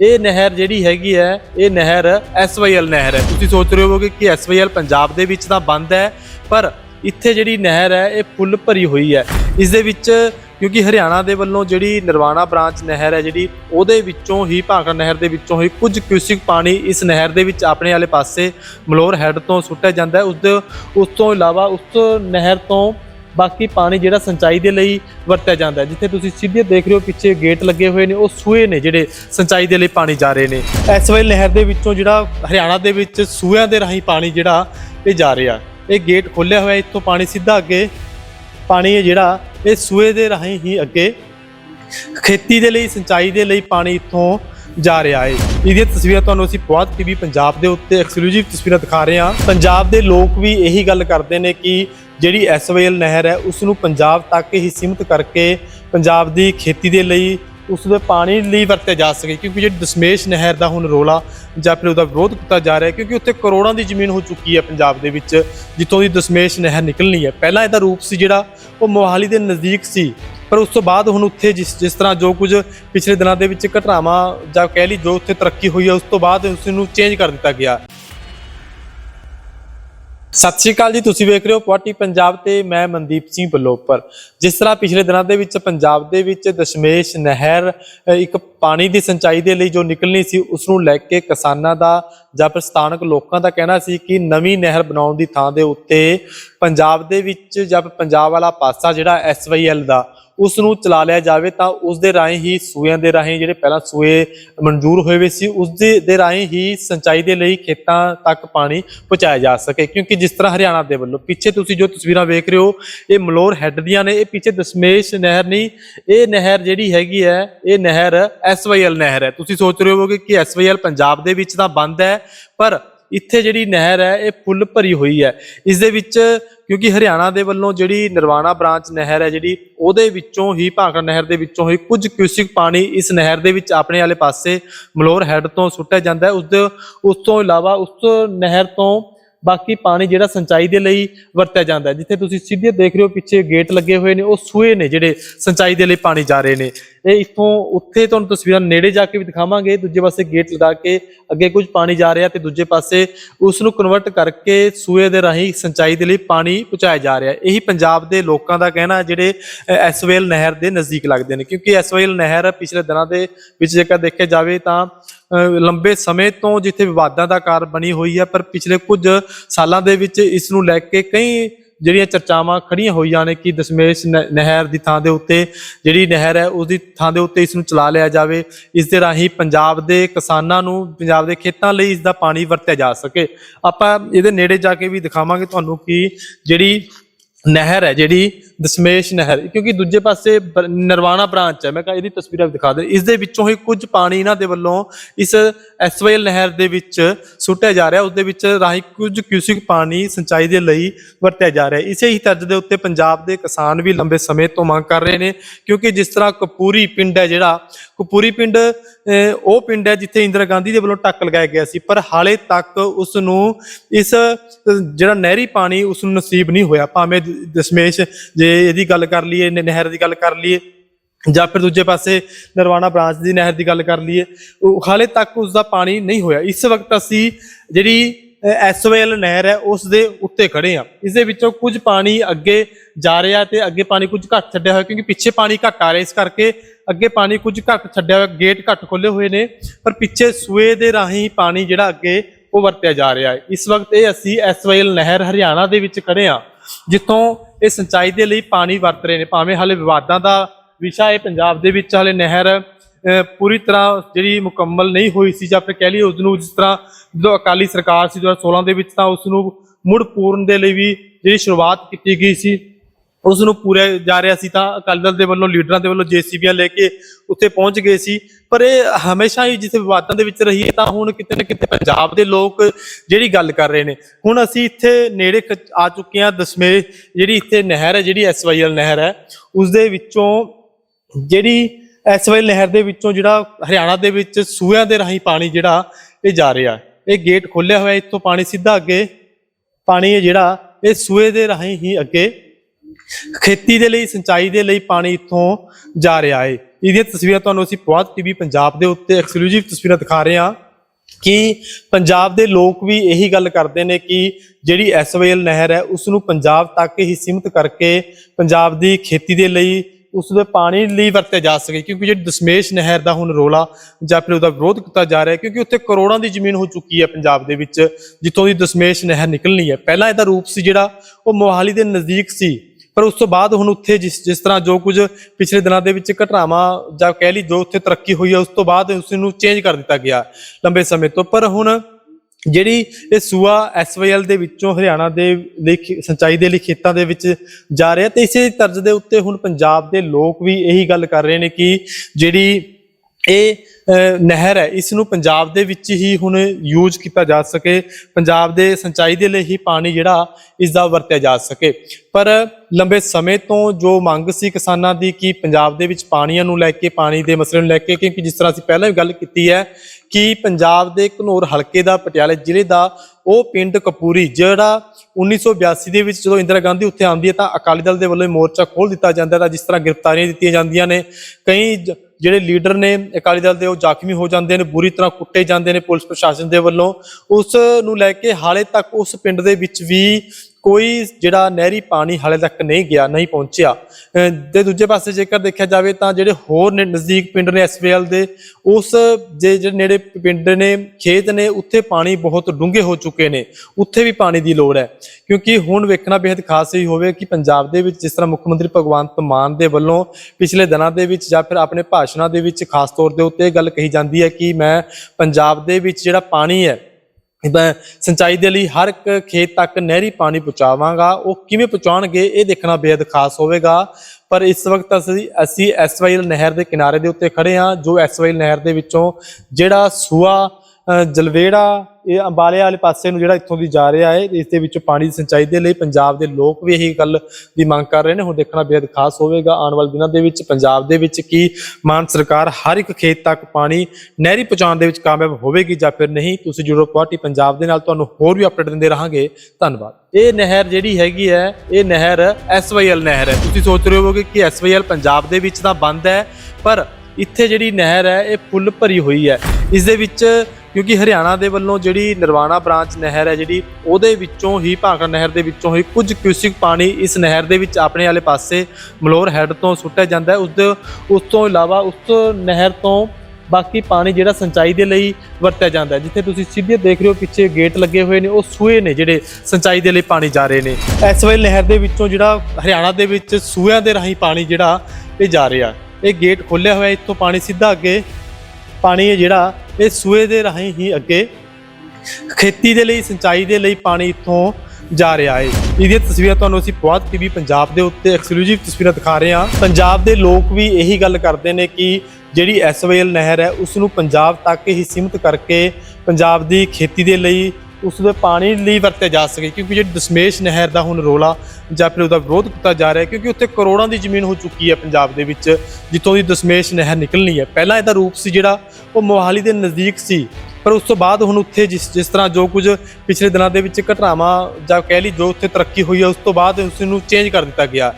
ਇਹ ਨਹਿਰ ਜਿਹੜੀ ਹੈਗੀ ਹੈ, ਇਹ ਨਹਿਰ ਐਸਵਾਈਐਲ ਨਹਿਰ ਹੈ। ਤੁਸੀਂ ਸੋਚ ਰਹੇ ਹੋਵੋਗੇ ਕਿ ਐਸਵਾਈਐਲ ਪੰਜਾਬ ਦੇ ਵਿੱਚ ਤਾਂ ਬੰਦ ਹੈ, ਪਰ ਇੱਥੇ ਜਿਹੜੀ ਨਹਿਰ ਹੈ, ਇਹ ਫੁੱਲ ਭਰੀ ਹੋਈ ਹੈ। ਇਸ ਦੇ ਵਿੱਚ ਕਿਉਂਕਿ ਹਰਿਆਣਾ ਦੇ ਵੱਲੋਂ ਜਿਹੜੀ ਨਿਰਵਾਣਾ ਬ੍ਰਾਂਚ ਨਹਿਰ ਹੈ, ਜਿਹੜੀ ਉਹਦੇ ਵਿੱਚੋਂ ਹੀ ਭਾਖੜਾ ਨਹਿਰ ਦੇ ਵਿੱਚੋਂ ਹੀ ਕੁਝ ਕਿਊਸਿਕ ਪਾਣੀ ਇਸ ਨਹਿਰ ਦੇ ਵਿੱਚ ਆਪਣੇ ਵਾਲੇ ਪਾਸੇ ਮਲੋਰ ਹੈੱਡ ਤੋਂ ਸੁੱਟਿਆ ਜਾਂਦਾ ਹੈ। ਉਸ ਉਸ ਤੋਂ ਇਲਾਵਾ ਉਸ ਨਹਿਰ ਤੋਂ ਬਾਕੀ ਪਾਣੀ ਜਿਹੜਾ ਸਿੰਚਾਈ ਦੇ ਲਈ ਵਰਤਿਆ ਜਾਂਦਾ ਜਿੱਥੇ ਤੁਸੀਂ ਸਿੱਧੇ ਦੇਖ ਰਹੇ ਹੋ, ਪਿੱਛੇ ਗੇਟ ਲੱਗੇ ਹੋਏ ਨੇ, ਉਹ ਸੂਏ ਨੇ ਜਿਹੜੇ ਸਿੰਚਾਈ ਦੇ ਲਈ ਪਾਣੀ ਜਾ ਰਹੇ ਨੇ। ਇਸ ਵੇਲੇ ਨਹਿਰ ਦੇ ਵਿੱਚੋਂ ਜਿਹੜਾ ਹਰਿਆਣਾ ਦੇ ਵਿੱਚ ਸੂਹਿਆਂ ਦੇ ਰਾਹੀਂ ਪਾਣੀ ਜਿਹੜਾ ਇਹ ਜਾ ਰਿਹਾ। ਇਹ ਗੇਟ ਖੋਲ੍ਹਿਆ ਹੋਇਆ, ਇੱਥੋਂ ਪਾਣੀ ਸਿੱਧਾ ਅੱਗੇ ਪਾਣੀ ਹੈ ਜਿਹੜਾ, ਇਹ ਸੂਏ ਦੇ ਰਾਹੀਂ ਹੀ ਅੱਗੇ ਖੇਤੀ ਦੇ ਲਈ, ਸਿੰਚਾਈ ਦੇ ਲਈ ਪਾਣੀ ਇੱਥੋਂ ਜਾ ਰਿਹਾ ਹੈ। ਇਹਦੀਆਂ ਤਸਵੀਰਾਂ ਤੁਹਾਨੂੰ ਅਸੀਂ ਪੁਆਧ ਟੀਵੀ ਪੰਜਾਬ ਦੇ ਉੱਤੇ ਐਕਸਕਲੂਸਿਵ ਤਸਵੀਰਾਂ ਦਿਖਾ ਰਹੇ ਹਾਂ। ਪੰਜਾਬ ਦੇ ਲੋਕ ਵੀ ਇਹੀ ਗੱਲ ਕਰਦੇ ਨੇ ਕਿ ਜਿਹੜੀ ਐਸਵੇਲ ਨਹਿਰ ਹੈ ਉਸ ਨੂੰ ਪੰਜਾਬ ਤੱਕ ਹੀ ਸੀਮਿਤ ਕਰਕੇ ਪੰਜਾਬ ਦੀ ਖੇਤੀ ਦੇ ਲਈ ਉਸ ਦੇ ਪਾਣੀ ਲਈ ਵਰਤਿਆ ਜਾ ਸਕੇ, ਕਿਉਂਕਿ ਜਿਹੜੀ ਦਸ਼ਮੇਸ਼ ਨਹਿਰ ਦਾ ਹੁਣ ਰੋਲਾ ਜਾਂ ਫਿਰ ਉਹਦਾ ਵਿਰੋਧ ਕੀਤਾ ਜਾ ਰਿਹਾ ਕਿਉਂਕਿ ਉੱਥੇ ਕਰੋੜਾਂ ਦੀ ਜ਼ਮੀਨ ਹੋ ਚੁੱਕੀ ਹੈ ਪੰਜਾਬ ਦੇ ਵਿੱਚ, ਜਿੱਥੋਂ ਦੀ ਦਸ਼ਮੇਸ਼ ਨਹਿਰ ਨਿਕਲਣੀ ਹੈ। ਪਹਿਲਾਂ ਇਹਦਾ ਰੂਪ ਸੀ ਜਿਹੜਾ ਉਹ ਮੋਹਾਲੀ ਦੇ ਨਜ਼ਦੀਕ ਸੀ, ਪਰ ਉਸ ਤੋਂ ਬਾਅਦ ਹੁਣ ਉੱਥੇ ਜਿਸ ਜਿਸ ਤਰ੍ਹਾਂ ਜੋ ਕੁਝ ਪਿਛਲੇ ਦਿਨਾਂ ਦੇ ਵਿੱਚ ਘਟਨਾਵਾਂ ਜਾਂ ਕਹਿ ਲਈ ਜੋ ਉੱਥੇ ਤਰੱਕੀ ਹੋਈ ਹੈ, ਉਸ ਤੋਂ ਬਾਅਦ ਉਸ ਨੂੰ ਚੇਂਜ ਕਰ ਦਿੱਤਾ ਗਿਆ। ਸਤਿ ਸ਼੍ਰੀ ਅਕਾਲ ਜੀ, ਤੁਸੀਂ ਵੇਖ ਰਹੇ ਹੋ ਪੁਆਟੀ ਪੰਜਾਬ ਤੇ ਮੈਂ ਮਨਦੀਪ ਸਿੰਘ ਬਲੋਪਰ। ਜਿਸ ਤਰ੍ਹਾਂ ਪਿਛਲੇ ਦਿਨਾਂ ਦੇ ਵਿੱਚ ਪੰਜਾਬ ਦੇ ਵਿੱਚ ਦਸ਼ਮੇਸ਼ ਨਹਿਰ ਇੱਕ ਪਾਣੀ ਦੀ ਸਿੰਚਾਈ ਦੇ ਲਈ ਜੋ ਨਿਕਲਣੀ ਸੀ ਉਸ ਨੂੰ ਲੈ ਕੇ ਕਿਸਾਨਾਂ ਦਾ ਜਾਂ ਫਿਰ ਸਥਾਨਕ ਲੋਕਾਂ ਦਾ ਕਹਿਣਾ ਸੀ ਕਿ ਨਵੀਂ ਨਹਿਰ ਬਣਾਉਣ ਦੀ ਥਾਂ ਦੇ ਉੱਤੇ ਪੰਜਾਬ ਦੇ ਵਿੱਚ ਜਾਂ ਪੰਜਾਬ ਵਾਲਾ ਪਾਸਾ ਜਿਹੜਾ ਐਸਵਾਈਐਲ ਦਾ ਉਸ ਨੂੰ ਚਲਾ ਲਿਆ ਜਾਵੇ ਤਾਂ ਉਸ ਦੇ ਰਾਹੀਂ ਹੀ ਸੂਇਆਂ ਦੇ ਰਾਹੀਂ ਜਿਹੜੇ ਪਹਿਲਾਂ ਸੂਏ ਮਨਜ਼ੂਰ ਹੋਏ ਹੋਏ ਸੀ ਉਸ ਦੇ ਦੇ ਰਾਹੀਂ ਹੀ ਸਿੰਚਾਈ ਦੇ ਲਈ ਖੇਤਾਂ ਤੱਕ ਪਾਣੀ ਪਹੁੰਚਾਇਆ ਜਾ ਸਕੇ। ਕਿਉਂਕਿ ਜਿਸ ਤਰ੍ਹਾਂ ਹਰਿਆਣਾ ਦੇ ਵੱਲੋਂ ਪਿੱਛੇ ਤੁਸੀਂ ਜੋ ਤਸਵੀਰਾਂ ਵੇਖ ਰਹੇ ਹੋ, ਇਹ ਮਲੋਰ ਹੈੱਡ ਦੀਆਂ ਨੇ, ਇਹ ਪਿੱਛੇ ਦਸ਼ਮੇਸ਼ ਨਹਿਰ ਨਹੀਂ, ਇਹ ਨਹਿਰ ਜਿਹੜੀ ਹੈਗੀ ਹੈ, ਇਹ ਨਹਿਰ ਐਸਵਾਈਐਲ ਨਹਿਰ ਹੈ। ਤੁਸੀਂ ਸੋਚ ਰਹੇ ਹੋਵੋਗੇ ਕਿ ਐਸਵਾਈਐਲ ਪੰਜਾਬ ਦੇ ਵਿੱਚ ਤਾਂ ਬੰਦ ਹੈ, ਪਰ ਇੱਥੇ ਜਿਹੜੀ ਨਹਿਰ ਹੈ, ਇਹ ਫੁੱਲ ਭਰੀ ਹੋਈ ਹੈ। ਇਸ ਦੇ ਵਿੱਚ ਕਿਉਂਕਿ ਹਰਿਆਣਾ ਦੇ ਵੱਲੋਂ ਜਿਹੜੀ ਨਰਵਾਣਾ ਬ੍ਰਾਂਚ ਨਹਿਰ ਹੈ, ਜਿਹੜੀ ਉਹਦੇ ਵਿੱਚੋਂ ਹੀ ਭਾਖੜਾ ਨਹਿਰ ਦੇ ਵਿੱਚੋਂ ਹੀ ਕੁਝ ਕਿਊਸਿਕ ਪਾਣੀ ਇਸ ਨਹਿਰ ਦੇ ਵਿੱਚ ਆਪਣੇ ਵਾਲੇ ਪਾਸੇ ਮਲੋਰ ਹੈੱਡ ਤੋਂ ਸੁੱਟਿਆ ਜਾਂਦਾ ਹੈ। ਉਸ ਦੇ, ਉਸ ਤੋਂ ਇਲਾਵਾ ਉਸ ਨਹਿਰ ਤੋਂ ਬਾਕੀ ਪਾਣੀ ਜਿਹੜਾ ਸਿੰਚਾਈ ਦੇ ਲਈ ਵਰਤਿਆ ਜਾਂਦਾ ਹੈ। ਜਿੱਥੇ ਤੁਸੀਂ ਸਿੱਧੇ ਦੇਖ ਰਹੇ ਹੋ, ਪਿੱਛੇ ਗੇਟ ਲੱਗੇ ਹੋਏ ਨੇ, ਉਹ ਸੂਏ ਨੇ ਜਿਹੜੇ ਸਿੰਚਾਈ ਦੇ ਲਈ ਪਾਣੀ ਜਾ ਰਹੇ ਨੇ। ਇਹ ਇੱਥੋਂ ਉੱਥੇ ਤੁਹਾਨੂੰ ਤਸਵੀਰਾਂ ਨੇੜੇ ਜਾ ਕੇ ਵੀ ਦਿਖਾਵਾਂਗੇ, ਦੂਜੇ ਪਾਸੇ ਗੇਟ ਲਗਾ ਕੇ ਅੱਗੇ ਕੁਝ ਪਾਣੀ ਜਾ ਰਿਹਾ ਤੇ ਦੂਜੇ ਪਾਸੇ ਉਸ ਨੂੰ ਕਨਵਰਟ ਕਰਕੇ ਸੂਏ ਦੇ ਰਾਹੀਂ ਸਿੰਚਾਈ ਦੇ ਲਈ ਪਾਣੀ ਪਹੁੰਚਾਇਆ ਜਾ ਰਿਹਾ। ਇਹੀ ਪੰਜਾਬ ਦੇ ਲੋਕਾਂ ਦਾ ਕਹਿਣਾ ਹੈ ਜਿਹੜੇ ਐਸਵੇਲ ਨਹਿਰ ਦੇ ਨਜ਼ਦੀਕ ਲੱਗਦੇ ਨੇ, ਕਿਉਂਕਿ ਐਸਵੇਲ ਨਹਿਰ ਪਿਛਲੇ ਦਿਨਾਂ ਦੇ ਵਿੱਚ ਜੇਕਰ ਦੇਖਿਆ ਜਾਵੇ ਤਾਂ ਲੰਬੇ ਸਮੇਂ ਤੋਂ ਜਿੱਥੇ ਵਿਵਾਦਾਂ ਦਾ ਕਾਰਨ ਬਣੀ ਹੋਈ ਹੈ, ਪਰ ਪਿਛਲੇ ਕੁਝ ਸਾਲਾਂ ਦੇ ਵਿੱਚ ਇਸ ਨੂੰ ਲੈ ਕੇ ਕਈ ਜਿਹੜੀਆਂ ਚਰਚਾਵਾਂ ਖੜੀਆਂ ਹੋਈਆਂ ਨੇ ਕਿ ਦਸ਼ਮੇਸ਼ ਨ- ਨਹਿਰ ਦੀ ਥਾਂ ਦੇ ਉੱਤੇ ਜਿਹੜੀ ਨਹਿਰ ਹੈ ਉਸ ਦੀ ਥਾਂ ਦੇ ਉੱਤੇ ਇਸ ਨੂੰ ਚਲਾ ਲਿਆ ਜਾਵੇ, ਇਸ ਦੇ ਰਾਹੀਂ ਪੰਜਾਬ ਦੇ ਕਿਸਾਨਾਂ ਨੂੰ, ਪੰਜਾਬ ਦੇ ਖੇਤਾਂ ਲਈ ਇਸ ਦਾ ਪਾਣੀ ਵਰਤਿਆ ਜਾ ਸਕੇ। ਆਪਾਂ ਇਹਦੇ ਨੇੜੇ ਜਾ ਕੇ ਵੀ ਦਿਖਾਵਾਂਗੇ ਤੁਹਾਨੂੰ ਕਿ ਜਿਹੜੀ ਨਹਿਰ ਹੈ, ਜਿਹੜੀ ਦਸ਼ਮੇਸ਼ ਨਹਿਰ, ਕਿਉਂਕਿ ਦੂਜੇ ਪਾਸੇ ਨਰਵਾਣਾ ਬ੍ਰਾਂਚ ਹੈ। ਮੈਂ ਕਹਾਂ ਇਹਦੀ ਤਸਵੀਰਾਂ ਦਿਖਾ ਦੇ। ਇਸ ਦੇ ਵਿੱਚੋਂ ਹੀ ਕੁਝ ਪਾਣੀ ਇਹਨਾਂ ਦੇ ਵੱਲੋਂ ਇਸ ਐਸਵਾਈਐਲ ਨਹਿਰ ਦੇ ਵਿੱਚ ਸੁੱਟਿਆ ਜਾ ਰਿਹਾ। ਉਸ ਦੇ ਵਿੱਚ ਰਾਹੀਂ ਕੁਝ ਕਿਊਸਿਕ ਪਾਣੀ ਸਿੰਚਾਈ ਦੇ ਲਈ ਵਰਤਿਆ ਜਾ ਰਿਹਾ ਇਸੇ ਹੀ ਤਰਜ਼ ਦੇ ਉੱਤੇ ਪੰਜਾਬ ਦੇ ਕਿਸਾਨ ਵੀ ਲੰਬੇ ਸਮੇਂ ਤੋਂ ਮੰਗ ਕਰ ਰਹੇ ਨੇ, ਕਿਉਂਕਿ ਜਿਸ ਤਰ੍ਹਾਂ ਕਪੂਰੀ ਪਿੰਡ ਹੈ ਜਿਹੜਾ, ਕਪੂਰੀ ਪਿੰਡ ਉਹ ਪਿੰਡ ਹੈ ਜਿੱਥੇ ਇੰਦਰਾ ਗਾਂਧੀ ਦੇ ਵੱਲੋਂ ਟੱਕ ਲਗਾਇਆ ਗਿਆ ਸੀ। ਪਰ ਹਾਲੇ ਤੱਕ ਉਸ ਨੂੰ ਇਸ ਜਿਹੜਾ ਨਹਿਰੀ ਪਾਣੀ ਉਸ ਨੂੰ ਨਸੀਬ ਨਹੀਂ ਹੋਇਆ। ਭਾਵੇਂ ਦਸ਼ਮੇਸ਼ ਜੇ ਇਹਦੀ ਗੱਲ ਕਰ ਲਈਏ ਨਹਿਰ ਦੀ ਗੱਲ ਕਰ ਲਈਏ, ਜਾਂ ਫਿਰ ਦੂਜੇ ਪਾਸੇ ਨਰਵਾਣਾ ਬ੍ਰਾਂਚ ਦੀ ਨਹਿਰ ਦੀ ਗੱਲ ਕਰ ਲਈਏ, ਉਹ ਹਾਲੇ ਤੱਕ ਉਸ ਦਾ ਪਾਣੀ ਨਹੀਂ ਹੋਇਆ। ਇਸ ਵਕਤ ਅਸੀਂ ਜਿਹੜੀ ਐਸਓਐਲ ਨਹਿਰ ਹੈ, ਉਸ ਦੇ ਉੱਤੇ ਖੜੇ ਆ ਇਸ ਦੇ ਵਿੱਚੋਂ ਕੁਝ ਪਾਣੀ ਅੱਗੇ ਜਾ ਰਿਹਾ ਤੇ ਅੱਗੇ ਪਾਣੀ ਕੁਝ ਘੱਟ ਛੱਡਿਆ ਹੋਇਆ, ਕਿਉਂਕਿ ਪਿੱਛੇ ਪਾਣੀ ਘੱਟ ਆ ਰਿਹਾ, ਇਸ ਕਰਕੇ ਅੱਗੇ ਪਾਣੀ ਕੁਝ ਘੱਟ ਛੱਡਿਆ ਹੋਇਆ, ਗੇਟ ਘੱਟ ਖੋਲੇ ਹੋਏ ਨੇ, ਪਰ ਪਿੱਛੇ ਸੂਏ ਦੇ ਰਾਹੀਂ ਪਾਣੀ ਜਿਹੜਾ ਅੱਗੇ ਉਹ ਵਰਤਿਆ ਜਾ ਰਿਹਾ ਹੈ। ਇਸ ਵਕਤ ਇਹ ਅਸੀਂ ਐਸਵਾਈਐਲ ਨਹਿਰ ਹਰਿਆਣਾ ਦੇ ਵਿੱਚ ਖੜੇ ਆ ਜਿੱਥੋਂ ਇਹ ਸਿੰਚਾਈ ਦੇ ਲਈ ਪਾਣੀ ਵਰਤ ਰਹੇ ਨੇ ਭਾਵੇਂ ਹਾਲੇ ਵਿਵਾਦਾਂ ਦਾ ਵਿਸ਼ਾ ਹੈ ਪੰਜਾਬ ਦੇ ਵਿੱਚ ਹਾਲੇ ਨਹਿਰ ਅਹ, ਪੂਰੀ ਤਰ੍ਹਾਂ ਜਿਹੜੀ ਮੁਕੰਮਲ ਨਹੀਂ ਹੋਈ ਸੀ ਜਾਂ ਫਿਰ ਕਹਿ ਲਈਏ ਉਸ ਨੂੰ ਜਿਸ ਤਰ੍ਹਾਂ ਜਦੋਂ ਅਕਾਲੀ ਸਰਕਾਰ ਸੀ 2016 ਦੇ ਵਿੱਚ ਤਾਂ ਉਸ ਨੂੰ ਮੁੜ ਪੂਰਨ ਦੇ ਲਈ ਵੀ ਜਿਹੜੀ ਸ਼ੁਰੂਆਤ ਕੀਤੀ ਗਈ ਸੀ। ਉਸ ਨੂੰ ਪੂਰੇ ਜਾ ਰਿਹਾ ਸੀ ਤਾਂ ਅਕਾਲੀ ਦਲ ਦੇ ਵੱਲੋਂ, ਲੀਡਰਾਂ ਦੇ ਵੱਲੋਂ ਜੀਸੀਬੀਆਂ ਲੈ ਕੇ ਉੱਥੇ ਪਹੁੰਚ ਗਏ ਸੀ। ਪਰ ਇਹ ਹਮੇਸ਼ਾ ਹੀ ਜਿੱਥੇ ਵਿਵਾਦਾਂ ਦੇ ਵਿੱਚ ਰਹੀ ਹੈ, ਤਾਂ ਹੁਣ ਕਿਤੇ ਨਾ ਕਿਤੇ ਪੰਜਾਬ ਦੇ ਲੋਕ ਜਿਹੜੀ ਗੱਲ ਕਰ ਰਹੇ ਨੇ। ਹੁਣ ਅਸੀਂ ਇੱਥੇ ਨੇੜੇ ਕ- ਆ ਚੁੱਕੇ ਹਾਂ, ਦਸਵੇਂ ਜਿਹੜੀ ਇੱਥੇ ਨਹਿਰ ਹੈ, ਜਿਹੜੀ ਐਸਵਾਈਐਲ ਨਹਿਰ ਹੈ ਉਸ ਦੇ ਵਿੱਚੋਂ ਜਿਹੜੀ ਐਸਵਾਈਐਲ ਨਹਿਰ ਦੇ ਵਿੱਚੋਂ ਜਿਹੜਾ ਹਰਿਆਣਾ ਦੇ ਵਿੱਚ ਸੂਇਆਂ ਦੇ ਰਾਹੀਂ ਪਾਣੀ ਜਿਹੜਾ, ਇਹ ਜਾ ਰਿਹਾ। ਇਹ ਗੇਟ ਖੋਲ੍ਹਿਆ ਹੋਇਆ, ਇੱਥੋਂ ਪਾਣੀ ਸਿੱਧਾ ਅੱਗੇ ਪਾਣੀ ਹੈ ਜਿਹੜਾ, ਇਹ ਸੂਏ ਦੇ ਰਾਹੀਂ ਹੀ ਅੱਗੇ ਖੇਤੀ ਦੇ ਲਈ, ਸਿੰਚਾਈ ਦੇ ਲਈ ਪਾਣੀ ਇੱਥੋਂ ਜਾ ਰਿਹਾ ਹੈ ਇਹਦੀਆਂ ਤਸਵੀਰਾਂ ਤੁਹਾਨੂੰ ਅਸੀਂ ਪੁਆਧ ਟੀਵੀ ਪੰਜਾਬ ਦੇ ਉੱਤੇ ਐਕਸਕਲੂਸਿਵ ਤਸਵੀਰਾਂ ਦਿਖਾ ਰਹੇ ਹਾਂ ਕਿ ਪੰਜਾਬ ਦੇ ਲੋਕ ਵੀ ਇਹੀ ਗੱਲ ਕਰਦੇ ਨੇ ਕਿ ਜਿਹੜੀ ਐਸਵਾਈਐਲ ਨਹਿਰ ਹੈ ਉਸ ਨੂੰ ਪੰਜਾਬ ਤੱਕ ਹੀ ਸੀਮਿਤ ਕਰਕੇ ਪੰਜਾਬ ਦੀ ਖੇਤੀ ਦੇ ਲਈ ਉਸ ਦੇ ਪਾਣੀ ਲਈ ਵਰਤਿਆ ਜਾ ਸਕੇ। ਕਿਉਂਕਿ ਜਿਹੜੀ ਦਸ਼ਮੇਸ਼ ਨਹਿਰ ਦਾ ਹੁਣ ਰੋਲਾ ਜਾਂ ਫਿਰ ਉਹਦਾ ਵਿਰੋਧ ਕੀਤਾ ਜਾ ਰਿਹਾ ਕਿਉਂਕਿ ਉੱਥੇ ਕਰੋੜਾਂ ਦੀ ਜ਼ਮੀਨ ਹੋ ਚੁੱਕੀ ਹੈ ਪੰਜਾਬ ਦੇ ਵਿੱਚ, ਜਿੱਥੋਂ ਦੀ ਦਸ਼ਮੇਸ਼ ਨਹਿਰ ਨਿਕਲਣੀ ਹੈ। ਪਹਿਲਾਂ ਇਹਦਾ ਰੂਪ ਸੀ ਜਿਹੜਾ, ਉਹ ਮੋਹਾਲੀ ਦੇ ਨਜ਼ਦੀਕ ਸੀ। ਪਰ ਉਸ ਤੋਂ ਬਾਅਦ ਹੁਣ ਉੱਥੇ ਜਿਸ ਜਿਸ ਤਰ੍ਹਾਂ ਜੋ ਕੁਝ ਪਿਛਲੇ ਦਿਨਾਂ ਦੇ ਵਿੱਚ ਘਟਨਾਵਾਂ ਜਾਂ ਕਹਿ ਲਈ ਜੋ ਉੱਥੇ ਤਰੱਕੀ ਹੋਈ ਹੈ, ਉਸ ਤੋਂ ਬਾਅਦ ਉਸ ਨੂੰ ਚੇਂਜ ਕਰ ਦਿੱਤਾ ਗਿਆ ਲੰਬੇ ਸਮੇਂ ਤੋਂ। ਪਰ ਹੁਣ ਜਿਹੜੀ ਇਹ ਸੂਆ ਐਸਵਾਈਐਲ ਦੇ ਵਿੱਚੋਂ ਹਰਿਆਣਾ ਦੇ ਲਈ ਸਿੰਚਾਈ ਦੇ ਲਈ ਖੇਤਾਂ ਦੇ ਵਿੱਚ ਜਾ ਰਿਹਾ ਤੇ ਇਸੇ ਤਰਜ਼ ਦੇ ਉੱਤੇ ਹੁਣ ਪੰਜਾਬ ਦੇ ਲੋਕ ਵੀ ਇਹੀ ਗੱਲ ਕਰ ਰਹੇ ਨੇ ਕਿ ਜਿਹੜੀ ਇਹ ਨਹਿਰ ਹੈ। ਇਸ ਨੂੰ ਪੰਜਾਬ ਦੇ ਵਿੱਚ ਹੀ ਹੁਣ ਯੂਜ਼ ਕੀਤਾ ਜਾ ਸਕੇ। ਪੰਜਾਬ ਦੇ ਸਿੰਚਾਈ ਦੇ ਲਈ ਹੀ ਪਾਣੀ ਜਿਹੜਾ ਇਸ ਦਾ ਵਰਤਿਆ ਜਾ ਸਕੇ। ਪਰ ਲੰਬੇ ਸਮੇਂ ਤੋਂ ਜੋ ਮੰਗ ਸੀ ਕਿਸਾਨਾਂ ਦੀ ਕਿ ਪੰਜਾਬ ਦੇ ਵਿੱਚ ਪਾਣੀਆਂ ਨੂੰ ਲੈ ਕੇ, ਪਾਣੀ ਦੇ ਮਸਲੇ ਨੂੰ ਲੈ ਕੇ, ਕਿਉਂਕਿ ਜਿਸ ਤਰ੍ਹਾਂ ਅਸੀਂ ਪਹਿਲਾਂ ਵੀ ਗੱਲ ਕੀਤੀ ਹੈ ਕਿ ਪੰਜਾਬ ਦੇ ਘਨੌਰ ਹਲਕੇ ਦਾ ਪਟਿਆਲੇ ਜ਼ਿਲ੍ਹੇ ਦਾ ਉਹ ਪਿੰਡ ਕਪੂਰੀ, ਜਿਹੜਾ 1982 ਦੇ ਵਿੱਚ ਜਦੋਂ ਇੰਦਰਾ ਗਾਂਧੀ ਉੱਥੇ ਆਉਂਦੀ ਹੈ ਤਾਂ ਅਕਾਲੀ ਦਲ ਦੇ ਵੱਲੋਂ ਮੋਰਚਾ ਖੋਲ ਦਿੱਤਾ ਜਾਂਦਾ ਤਾਂ ਜਿਸ ਤਰ੍ਹਾਂ ਗ੍ਰਿਫਤਾਰੀਆਂ ਦਿੱਤੀਆਂ ਜਾਂਦੀਆਂ ਨੇ। ਕਈ ਜ- ਜਿਹੜੇ ਲੀਡਰ ਨੇ ਅਕਾਲੀ ਦਲ ਦੇ, ਉਹ ਜ਼ਖਮੀ ਹੋ ਜਾਂਦੇ ਨੇ, ਬੁਰੀ ਤਰ੍ਹਾਂ ਕੁੱਟੇ ਜਾਂਦੇ ਨੇ ਪੁਲਿਸ ਪ੍ਰਸ਼ਾਸਨ ਦੇ ਵੱਲੋਂ। ਉਸ ਨੂੰ ਲੈ ਕੇ ਹਾਲੇ ਤੱਕ ਉਸ ਪਿੰਡ ਦੇ ਵਿੱਚ ਵੀ ਕੋਈ ਜਿਹੜਾ ਨਹਿਰੀ ਪਾਣੀ ਹਾਲੇ ਤੱਕ ਨਹੀਂ ਗਿਆ, ਨਹੀਂ ਪਹੁੰਚਿਆ। ਅਹ ਤੇ ਦੂਜੇ ਪਾਸੇ ਜੇਕਰ ਦੇਖਿਆ ਜਾਵੇ ਤਾਂ ਜਿਹੜੇ ਹੋਰ ਨੇ ਨਜ਼ਦੀਕ ਪਿੰਡ ਨੇ ਐਸਪੀਐਲ ਦੇ, ਉਸ ਜੇ ਜਿਹੜੇ ਨੇੜੇ ਪਿੰਡ ਨੇ, ਖੇਤ ਨੇ, ਉੱਥੇ ਪਾਣੀ ਬਹੁਤ ਡੂੰਘੇ ਹੋ ਚੁੱਕੇ ਨੇ। ਉੱਥੇ ਵੀ ਪਾਣੀ ਦੀ ਲੋੜ ਹੈ। ਕਿਉਂਕਿ ਹੁਣ ਵੇਖਣਾ ਬੇहद ਖਾਸ ਹੀ ਹੋਵੇ ਕਿ ਪੰਜਾਬ ਦੇ ਵਿੱਚ ਜਿਸ ਤਰ੍ਹਾਂ ਮੁੱਖ ਮੰਤਰੀ ਭਗਵੰਤ ਮਾਨ ਦੇ ਵੱਲੋਂ ਪਿਛਲੇ ਦਿਨਾਂ ਦੇ ਵਿੱਚ ਜਾਂ ਫਿਰ ਆਪਣੇ ਭਾਸ਼ਣਾਂ ਦੇ ਵਿੱਚ ਖਾਸ ਤੌਰ ਦੇ ਉੱਤੇ ਇਹ ਗੱਲ ਕਹੀ ਜਾਂਦੀ ਹੈ ਕਿ ਮੈਂ ਪੰਜਾਬ ਦੇ ਵਿੱਚ ਜਿਹੜਾ ਪਾਣੀ ਹੈ ਸਿੰਚਾਈ ਦੇ ਲਈ ਹਰ ਇੱਕ ਖੇਤ ਤੱਕ ਨਹਿਰੀ ਪਾਣੀ ਪਹੁੰਚਾਵਾਂਗਾ। ਉਹ ਕਿਵੇਂ ਪਹੁੰਚਾਉਣਗੇ, ਇਹ ਦੇਖਣਾ ਬੇहद ਖਾਸ ਹੋਵੇਗਾ। ਪਰ ਇਸ ਵਕਤ ਅਸੀਂ ਅਸੀਂ ਐਸਵਾਈਐਲ ਨਹਿਰ ਦੇ ਕਿਨਾਰੇ ਦੇ ਉੱਤੇ ਖੜੇ ਹਾਂ, ਜੋ ਐਸਵਾਈਐਲ ਨਹਿਰ ਦੇ ਵਿੱਚੋਂ ਜਿਹੜਾ ਸੂਆ ਜਲਵੇੜਾ, ਇਹ ਅੰਬਾਲੇ ਵਾਲੇ ਪਾਸੇ ਨੂੰ ਜਿਹੜਾ ਇੱਥੋਂ ਦੀ ਜਾ ਰਿਹਾ ਹੈ, ਇਸ ਦੇ ਵਿੱਚੋਂ ਪਾਣੀ ਦੀ ਸਿੰਚਾਈ ਦੇ ਲਈ ਪੰਜਾਬ ਦੇ ਲੋਕ ਵੀ ਇਹੀ ਗੱਲ ਦੀ ਮੰਗ ਕਰ ਰਹੇ ਨੇ। ਹੁਣ ਦੇਖਣਾ ਬੇहद ਖਾਸ ਹੋਵੇਗਾ ਆਉਣ ਵਾਲੇ ਦਿਨਾਂ ਦੇ ਵਿੱਚ ਪੰਜਾਬ ਦੇ ਵਿੱਚ ਕੀ ਮਾਨ ਸਰਕਾਰ ਹਰ ਇੱਕ ਖੇਤ ਤੱਕ ਪਾਣੀ ਨਹਿਰੀ ਪਹੁੰਚਾਉਣ ਦੇ ਵਿੱਚ ਕਾਮਯਾਬ ਹੋਵੇਗੀ ਜਾਂ ਫਿਰ ਨਹੀਂ, ਤੁਸੀਂ ਜੁੜੋ ਪਾਰਟੀ ਪੰਜਾਬ ਦੇ ਨਾਲ, ਤੁਹਾਨੂੰ ਹੋਰ ਵੀ ਅਪਡੇਟ ਦਿੰਦੇ ਰਹਾਂਗੇ। ਧੰਨਵਾਦ। ਇਹ ਨਹਿਰ ਜਿਹੜੀ ਹੈਗੀ ਹੈ, ਇਹ ਨਹਿਰ ਐਸਵਾਈਐਲ ਨਹਿਰ ਹੈ। ਤੁਸੀਂ ਸੋਚ ਰਹੇ ਹੋਵੋਗੇ ਕਿ ਐਸਵਾਈਐਲ ਪੰਜਾਬ ਦੇ ਵਿੱਚ ਤਾਂ ਬੰਦ ਹੈ, ਪਰ ਇੱਥੇ ਜਿਹੜੀ ਨਹਿਰ ਹੈ, ਇਹ ਫੁੱਲ ਭਰੀ ਹੋਈ ਹੈ। ਇਸ ਦੇ ਵਿੱਚ ਕਿਉਂਕਿ ਹਰਿਆਣਾ ਦੇ ਵੱਲੋਂ ਜਿਹੜੀ ਨਰਵਾਣਾ ਬ੍ਰਾਂਚ ਨਹਿਰ ਹੈ ਜਿਹੜੀ, ਉਹਦੇ ਵਿੱਚੋਂ ਹੀ ਭਾਖੜਾ ਨਹਿਰ ਦੇ ਵਿੱਚੋਂ ਹੀ ਕੁਝ ਕਿਊਸਿਕ ਪਾਣੀ ਇਸ ਨਹਿਰ ਦੇ ਵਿੱਚ ਆਪਣੇ ਵਾਲੇ ਪਾਸੇ ਮਲੋਰ ਹੈੱਡ ਤੋਂ ਸੁੱਟਿਆ ਜਾਂਦਾ ਹੈ। ਉਸ ਦੇ ਉਸ ਤੋਂ ਇਲਾਵਾ ਉਸ ਨਹਿਰ ਤੋਂ ਬਾਕੀ ਪਾਣੀ ਜਿਹੜਾ ਸਿੰਚਾਈ ਦੇ ਲਈ ਵਰਤਿਆ ਜਾਂਦਾ ਹੈ। ਜਿੱਥੇ ਤੁਸੀਂ ਸਿੱਧੇ ਦੇਖ ਰਹੇ ਹੋ, ਪਿੱਛੇ ਗੇਟ ਲੱਗੇ ਹੋਏ ਨੇ, ਉਹ ਸੂਏ ਨੇ ਜਿਹੜੇ ਸਿੰਚਾਈ ਦੇ ਲਈ ਪਾਣੀ ਜਾ ਰਹੇ ਨੇ। ਇਸ ਵੇਲੇ ਨਹਿਰ ਦੇ ਵਿੱਚੋਂ ਜਿਹੜਾ ਹਰਿਆਣਾ ਦੇ ਵਿੱਚ ਸੂਇਆਂ ਦੇ ਰਾਹੀਂ ਪਾਣੀ ਜਿਹੜਾ ਇਹ ਜਾ ਰਿਹਾ। ਇਹ ਗੇਟ ਖੋਲਿਆ ਹੋਇਆ, ਇੱਥੋਂ ਪਾਣੀ ਸਿੱਧਾ ਅੱਗੇ ਪਾਣੀ ਹੈ ਜਿਹੜਾ ਇਹ ਸੂਏ ਦੇ ਰਾਹੀਂ ਹੀ ਅੱਗੇ ਖੇਤੀ ਦੇ ਲਈ, ਸਿੰਚਾਈ ਦੇ ਲਈ ਪਾਣੀ ਇੱਥੋਂ ਜਾ ਰਿਹਾ ਹੈ। ਇਹਦੀਆਂ ਤਸਵੀਰਾਂ ਤੁਹਾਨੂੰ ਅਸੀਂ ਪੁਆਧ ਟੀਵੀ ਪੰਜਾਬ ਦੇ ਉੱਤੇ ਐਕਸਕਲੂਸਿਵ ਤਸਵੀਰਾਂ ਦਿਖਾ ਰਹੇ ਹਾਂ। ਪੰਜਾਬ ਦੇ ਲੋਕ ਵੀ ਇਹੀ ਗੱਲ ਕਰਦੇ ਨੇ ਕਿ ਜਿਹੜੀ ਐਸਵਾਈਐਲ ਨਹਿਰ ਹੈ ਉਸ ਨੂੰ ਪੰਜਾਬ ਤੱਕ ਹੀ ਸੀਮਿਤ ਕਰਕੇ ਪੰਜਾਬ ਦੀ ਖੇਤੀ ਦੇ ਲਈ ਉਸ ਦੇ ਪਾਣੀ ਲਈ ਵਰਤਿਆ ਜਾ ਸਕੇ, ਕਿਉਂਕਿ ਜਿਹੜੀ ਦਸ਼ਮੇਸ਼ ਨਹਿਰ ਦਾ ਹੁਣ ਰੋਲਾ ਜਾਂ ਫਿਰ ਉਹਦਾ ਵਿਰੋਧ ਕੀਤਾ ਜਾ ਰਿਹਾ ਕਿਉਂਕਿ ਉੱਥੇ ਕਰੋੜਾਂ ਦੀ ਜ਼ਮੀਨ ਹੋ ਚੁੱਕੀ ਹੈ ਪੰਜਾਬ ਦੇ ਵਿੱਚ, ਜਿੱਥੋਂ ਦੀ ਦਸ਼ਮੇਸ਼ ਨਹਿਰ ਨਿਕਲਣੀ ਹੈ। ਪਹਿਲਾਂ ਇਹਦਾ ਰੂਪ ਸੀ ਜਿਹੜਾ ਉਹ ਮੋਹਾਲੀ ਦੇ ਨਜ਼ਦੀਕ ਸੀ, ਪਰ ਉਸ ਤੋਂ ਬਾਅਦ ਹੁਣ ਉੱਥੇ ਜਿਸ ਜਿਸ ਤਰ੍ਹਾਂ ਜੋ ਕੁਝ ਪਿਛਲੇ ਦਿਨਾਂ ਦੇ ਵਿੱਚ ਘਟਨਾਵਾਂ ਜਾਂ ਕਹਿ ਲਈ ਜੋ ਉੱਥੇ ਤਰੱਕੀ ਹੋਈ ਹੈ, ਉਸ ਤੋਂ ਬਾਅਦ ਉਸ ਨੂੰ ਚੇਂਜ ਕਰ ਦਿੱਤਾ ਗਿਆ।